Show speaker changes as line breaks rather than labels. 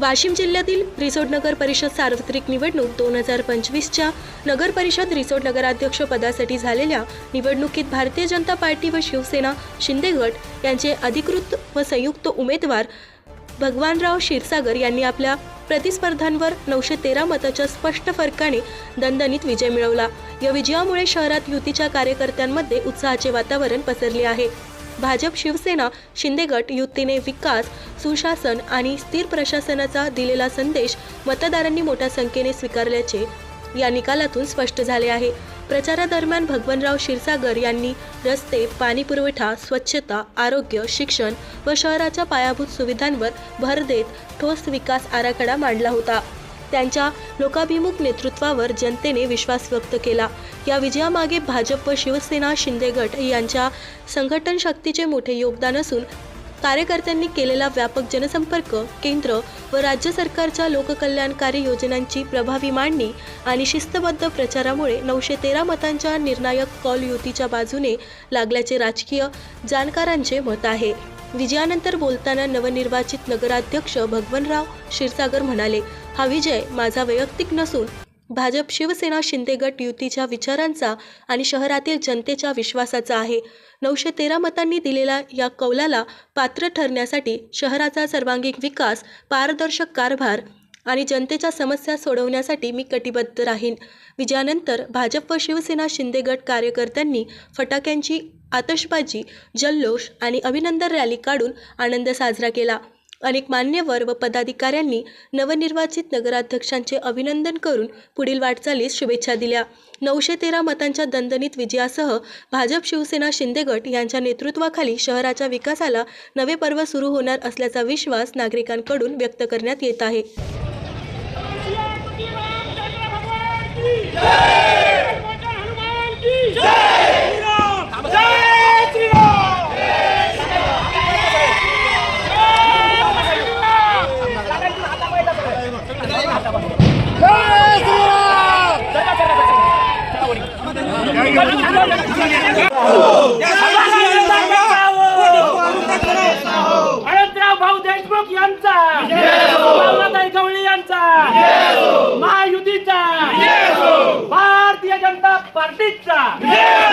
वाशिम जिल्ह्यातील रिसोड नगर परिषद सार्वत्रिक निवडणूक दोन हजार पंचवीसच्या नगर परिषद रिसोड नगराध्यक्ष पदासाठी झालेल्या निवडणुकीत भारतीय जनता पार्टी व शिवसेना शिंदे गट यांचे अधिकृत व संयुक्त उमेदवार भगवानराव क्षीरसागर यांनी आपल्या प्रतिस्पर्ध्यांवर नऊशे तेरा मताच्या स्पष्ट फरकाने दणदणीत विजय मिळवला. या विजयामुळे शहरात युतीच्या कार्यकर्त्यांमध्ये उत्साहाचे वातावरण पसरले आहे. भाजप शिवसेना शिंदे गट युतीने विकास सुशासन आणि स्थिर प्रशासनाचा दिलेला संदेश मतदारांनी मोठ्या संख्येने स्वीकारल्याचे या निकालातून स्पष्ट झाले आहे. प्रचारादरम्यान भगवनराव क्षीरसागर यांनी रस्ते पाणीपुरवठा स्वच्छता आरोग्य शिक्षण व शहराच्या पायाभूत सुविधांवर भर देत ठोस विकास आराखडा मांडला होता. त्यांच्या लोकाभिमुख नेतृत्वावर जनतेने विश्वास व्यक्त केला. या विजयामागे भाजप व शिवसेना शिंदे गट यांच्या संघटन शक्तीचे मोठे योगदान असून कार्यकर्त्यांनी केलेला व्यापक जनसंपर्क केंद्र व राज्य सरकारच्या लोककल्याणकारी योजनांची प्रभावी मांडणी आणि शिस्तबद्ध प्रचारामुळे नऊशे तेरा मतांच्या निर्णायक कॉल युतीच्या बाजूने लागल्याचे राजकीय जाणकारांचे मत आहे. विजयानंतर बोलताना नवनिर्वाचित नगराध्यक्ष भगवनराव क्षीरसागर म्हणाले हा विजय माझा वैयक्तिक नसून भाजप शिवसेना शिंदे गट युतीच्या विचारांचा आणि शहरातील जनतेच्या विश्वासाचा आहे. नऊशे तेरा मतांनी दिलेल्या या कौलाला पात्र ठरण्यासाठी शहराचा सर्वांगीण विकास पारदर्शक कारभार आणि जनतेच्या समस्या सोडवण्यासाठी मी कटिबद्ध राहीन. विजयानंतर भाजप व शिवसेना शिंदे गट कार्यकर्त्यांनी फटाक्यांची आतषबाजी जल्लोष आणि अभिनंदन रॅली काढून आनंद साजरा केला. अनेक मान्यवर व पदाधिकाऱ्यांनी नवनिर्वाचित नगराध्यक्षांचे अभिनंदन करून पुढील वाटचालीस शुभेच्छा दिल्या. नऊशे तेरा मतांच्या दणदणीत विजयासह भाजप शिवसेना शिंदे गट यांच्या नेतृत्वाखाली शहराच्या विकासाला नवे पर्व सुरू होणार असल्याचा विश्वास नागरिकांकडून व्यक्त करण्यात येत आहे.
अनंतराव भाऊ देशमुख यांचा बाबाताई गवळी यांचा महायुतीचा भारतीय जनता पार्टीचा